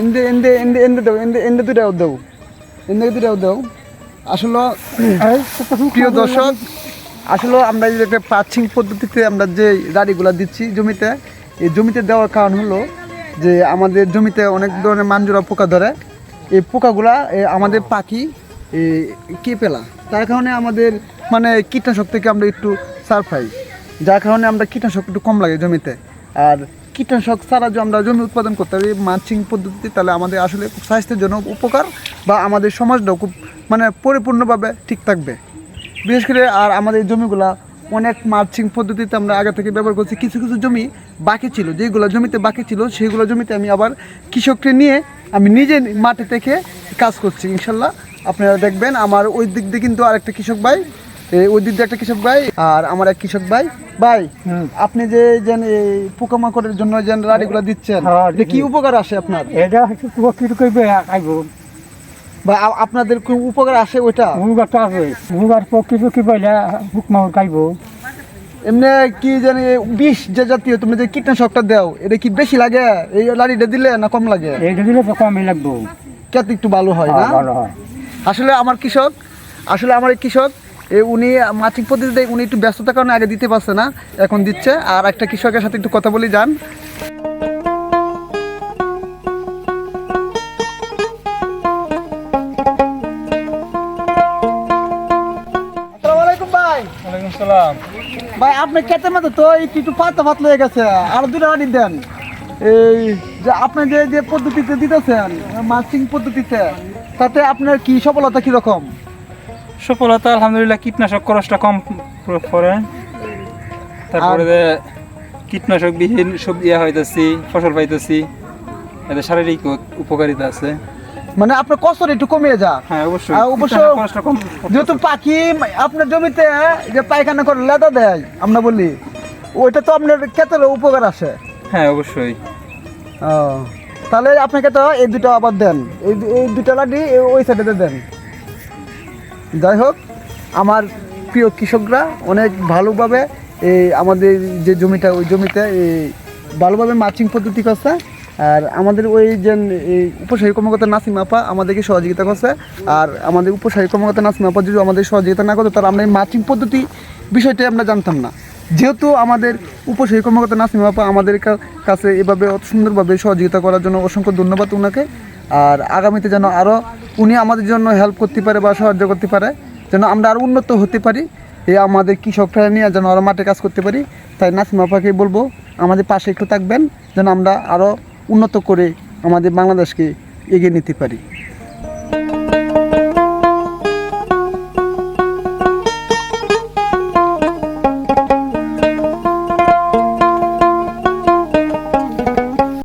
এন্দে এন্দে এন্দে এন্দে দাও এন্দে এন্দে দুটা দাও। এন্দে দুটা দাও। আসলে প্রিয় দর্শক আসলে আমরা যে একটা প্রাচীন পদ্ধতিতে আমরা যে গাড়িগুলো দিচ্ছি জমিতে এই জমিতে দেওয়ার কারণ হলো যে আমাদের জমিতে অনেক ধরনের মাঞ্জুরা পোকা ধরে। এই পোকাগুলা আমাদের পাখি কে পেলা তার কারণে আমাদের মানে কীটনাশক থেকে আমরা একটু সার পাই। যার কারণে আমরা কীটনাশক একটু কম লাগে জমিতে। আর কীটনাশক ছাড়া যদি আমরা জমি উৎপাদন করতে পারি মালচিং পদ্ধতি তাহলে আমাদের আসলে খুব স্বাস্থ্যের জন্য উপকার বা আমাদের সমাজটাও খুব মানে পরিপূর্ণভাবে ঠিক থাকবে। বিশেষ করে আর আমাদের জমিগুলা অনেক মালচিং পদ্ধতিতে আমরা আগে থেকে ব্যবহার করছি। কিছু কিছু জমি বাকি ছিল, যেগুলো জমিতে বাকি ছিল সেইগুলো জমিতে আমি আবার কৃষককে নিয়ে আমি নিজে মাঠে থেকে কাজ করছি, ইনশাল্লাহ। আপনারা দেখবেন আমার ওই দিক দিয়ে কিন্তু আরেকটা কৃষক ভাই দিয়ে একটা কৃষক ভাই আর আমার এক কৃষক ভাই। ভাই আপনি যে যেন পোকামাকড়ের জন্য যে রাড়িগুলো দিচ্ছেন হ্যাঁ, কি উপকার আসে আপনার? এটা বা আপনাদের কি উপকার আসে ওইটা? পক্ষে পক্ষে পাইলে হুকমাও খাইব। এমনি কি জানি বিষ যে জাতীয় তুমি যে কীটনাশকটা দাও এটা কি বেশি লাগে? এই লাড়িটা দিলে না কম লাগে? এইটা দিলে তো কমই লাগবো। কেতে একটু ভালো হয় না? হ্যাঁ, ভালো হয়। আসলে আমার কৃষক আসলে আমার কৃষক এ উনি মাছিক পদ্ধতিতে উনি একটু ব্যস্ততার কারণে আগে দিতে পারছে না এখন দিচ্ছে। আর একটা কৃষকের সাথে একটু কথা বলি যান। ভাই। সালাম। ভাই আপনি খেতে মতো তো একটু পাতা হয়ে গেছে আর দুটো দেন। এই যে আপনি যে যে পদ্ধতিতে দিতেছেন মাছিং পদ্ধতিতে তাতে আপনার কি সফলতা কীরকম? সফলতা আলহামদুলিল্লাহ কীটনাশক খরচটা কম পড়ে। তারপরে যে কীটনাশক বিহীন সবজি ইয়া হইতেছি ফসল পাইতেছি এতে শারীরিক উপকারিতা আছে। মানে আপনার কষ্ট একটু কমিয়ে যা হ্যাঁ অবশ্যই। অবশ্য- কম যেহেতু পাখি আপনার জমিতে যে পায়খানা করে লেদা দেয় আমরা বলি ওইটা তো আপনার ক্ষেতের উপকার আসে হ্যাঁ অবশ্যই। ও, তাহলে আপনাকে তো এই দুটো আবার দেন। এই দুটো লাডি ওই সাইডে দেন। যাই হোক, আমার প্রিয় কৃষকরা অনেক ভালোভাবে এই আমাদের যে জমিটা, ওই জমিতে ভালোভাবে মাচিং পদ্ধতি করছে। আর আমাদের ওই যে এই উপসাহী কর্মকর্তা নাসিম আপা আমাদেরকে সহযোগিতা করছে। আর আমাদের উপসাহী কর্মকর্তা নাসিম আপা যদি আমাদের সহযোগিতা না করতো, তাহলে আমরা এই মাচিং পদ্ধতি বিষয়টা আমরা জানতাম না। যেহেতু আমাদের উপসাহী কর্মকর্তা নাসিম আপা আমাদের কাছে এভাবে অত সুন্দরভাবে সহযোগিতা করার জন্য অসংখ্য ধন্যবাদ ওনাকে। আর আগামীতে যেন আরও উনি আমাদের জন্য হেল্প করতে পারে বা সাহায্য করতে পারে, যেন আমরা আরও উন্নত হতে পারি। এ আমাদের কৃষকরা নিয়ে যেন আরও মাঠে কাজ করতে পারি। তাই নাসিম আপাকে বলব, আমাদের পাশে একটু থাকবেন, যেন আমরা আরও উন্নত করে আমাদের বাংলাদেশকে এগিয়ে নিতে পারি।